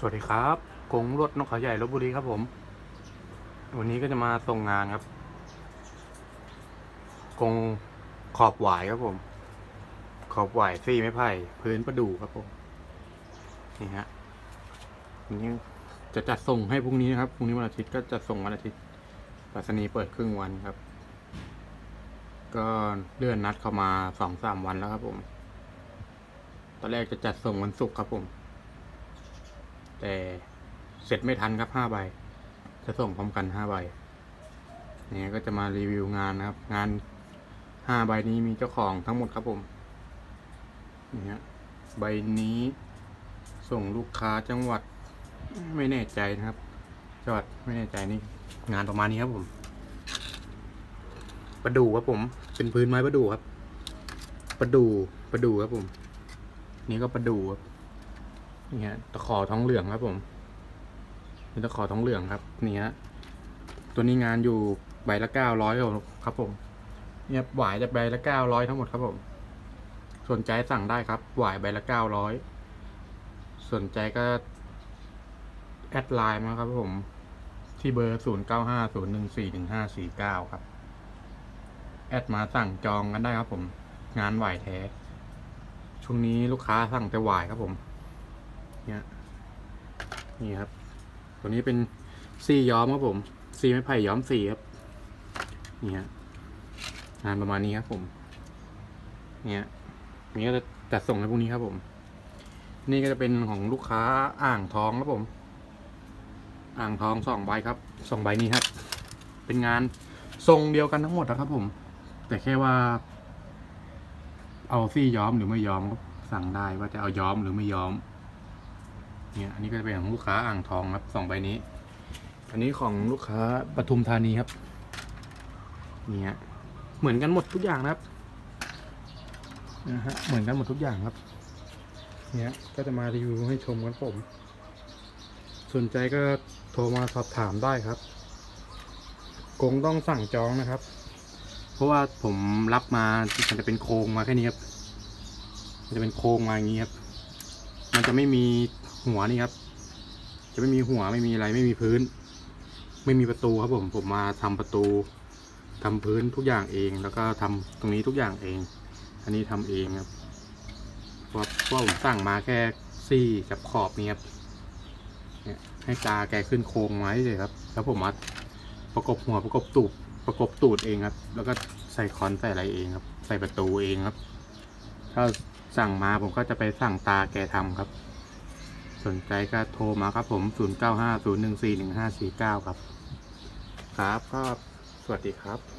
สวัสดีครับกงรถนกเขาใหญ่ลบบุรีครับผม วันนี้ก็จะมาส่งงานครับ กงขอบหวายครับผม ขอบหวายซี่ไม้ไผ่พื้นประดู่ครับผม นี่ฮะวันนี้จะจัดส่งให้พรุ่งนี้นะครับพรุ่งนี้วันอาทิตย์ก็จะส่งวันอาทิตย์ปรษณีเปิดครึ่งวันครับ ก็เลื่อนนัดเข้ามาสองสามวันแล้วครับผม ตอนแรกจะจัดส่งวันศุกร์ครับผม แต่เสร็จไม่ทันครับห้าใบ จะส่งพร้อมกันห้าใบเนี่ยก็จะมารีวิวงานนะครับ งานห้าใบนี้มีเจ้าของทั้งหมดครับผมนี่ฮะใบนี้ส่งลูกค้าจังหวัดไม่แน่ใจนะครับ จังหวัดไม่แน่ใจนี่งานประมาณนี้ครับผมประดู่ครับผม เป็นพื้นไม้ประดู่ครับประดู่ประดู่ครับผม นี่ก็ประดู่ครับ นี่ฮะตะขอท้องเหลืองครับผมนี่ตะขอท้องเหลืองครับนี่ฮะตัวนี้งานอยู่ใบละเก้าร้อยครับผม เนี่ยหวายจะใบละเก้าร้อยทั้งหมดครับผม สนใจสั่งได้ครับ หวายใบละเก้าร้อยสนใจก็แอดไลน์มาครับผม ที่เบอร์ศูนย์เก้าห้าศูนย์หนึ่งสี่หนึ่งห้าสี่เก้าครับ แอดมาสั่งจองกันได้ครับผม งานหวายแท้ ช่วงนี้ลูกค้าสั่งแต่หวายครับผม เนี่ยนี่ครับ ตัวนี้เป็นซีย้อมครับผมซีไม้ไผ่ย้อมสีครับนี่ฮะงานประมาณนี้ครับผม เนี่ยนี่ก็จะจัดส่งในพรุ่งนี้ครับผม นี่ก็จะเป็นของลูกค้าอ่างทองครับผม อ่างทองสองใบครับสองใบนี้ครับ เป็นงานทรงเดียวกันทั้งหมดนะครับ ผม แต่แค่ว่า เอาซี่ย้อมหรือไม่ย้อมก็สั่งได้ว่าจะเอาย้อมหรือไม่ย้อม เนี่ยอันนี้ก็จะเป็นของลูกค้าอ่างทองครับสองใบนี้ อันนี้ของลูกค้าปทุมธานีครับเนี่ยเหมือนกันหมดทุกอย่างนะครับนะฮะเหมือนกันหมดทุกอย่างครับ เนี่ยก็จะมารีวิวให้ชมกันผม สนใจก็โทรมาสอบถามได้ครับกงต้องสั่งจองนะครับ เพราะว่าผมรับมามันจะเป็นโครงมาแค่นี้ครับ มันจะเป็นโครงมาอย่างนี้ครับ มันจะไม่มี หัวนี่ครับ จะไม่มีหัวไม่มีอะไรไม่มีพื้น ไม่มีประตูครับผมผมมาทำประตูทำพื้นทุกอย่างเอง แล้วก็ทำตรงนี้ทุกอย่างเอง อันนี้ทำเองครับเพราะเพราผมสั่งมาแค่ซี่กับขอบนี่ครับเนี่ยให้ตาแกขึ้นโครงไว้เลยครับ แล้วผมมาประกบหัวประกบตูดประกบตูดเองครับ แล้วก็ใส่คอนใส่อะไรเองครับ ใส่ประตูเองครับ ถ้าสั่งมาผมก็จะไปสั่งตาแกทำครับ สนใจก็โทรมาครับผม 0 9 5 0 1 4 1 5 4 9 ครับ ครับก็สวัสดีครับ